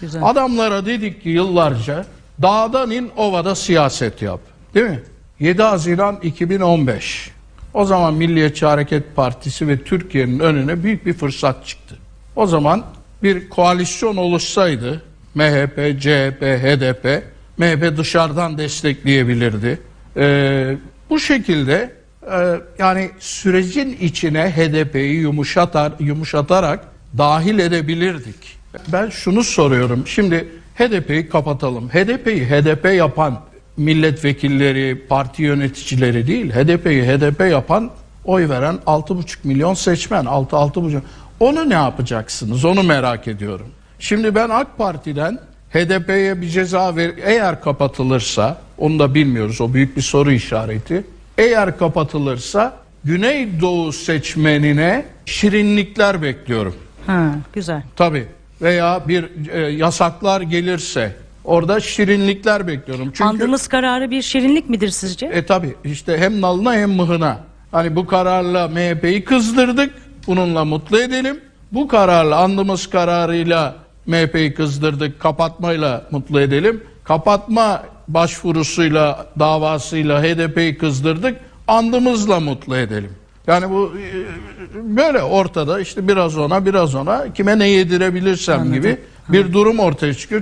Güzel. Adamlara dedik ki yıllarca dağdan in ovada siyaset yap. Değil mi? 7 Haziran 2015. O zaman Milliyetçi Hareket Partisi ve Türkiye'nin önüne büyük bir fırsat çıktı. O zaman bir koalisyon oluşsaydı MHP, CHP, HDP, MHP dışarıdan destekleyebilirdi. Ee, bu şekilde e, yani sürecin içine HDP'yi yumuşatar, yumuşatarak dahil edebilirdik. Ben şunu soruyorum. Şimdi HDP'yi kapatalım. HDP'yi HDP yapan milletvekilleri, parti yöneticileri değil. HDP'yi HDP yapan oy veren 6,5 milyon seçmen. 6 6,5. Onu ne yapacaksınız? Onu merak ediyorum. Şimdi ben AK Parti'den HDP'ye bir ceza ver eğer kapatılırsa onu da bilmiyoruz. O büyük bir soru işareti. Eğer kapatılırsa Güneydoğu seçmenine şirinlikler bekliyorum. Ha, güzel. Tabii. Veya bir e, yasaklar gelirse orada şirinlikler bekliyorum. Çünkü Andığımız kararı bir şirinlik midir sizce? e tabii işte hem nalına hem mıhına. Hani bu kararla MHP'yi kızdırdık. Bununla mutlu edelim. Bu kararla andığımız kararıyla MHP'yi kızdırdık. Kapatmayla mutlu edelim. Kapatma başvurusuyla davasıyla HDP'yi kızdırdık. Andımızla mutlu edelim. Yani bu e, böyle ortada işte biraz ona biraz ona kime ne yedirebilirsem gibi bir durum ortaya çıkıyor.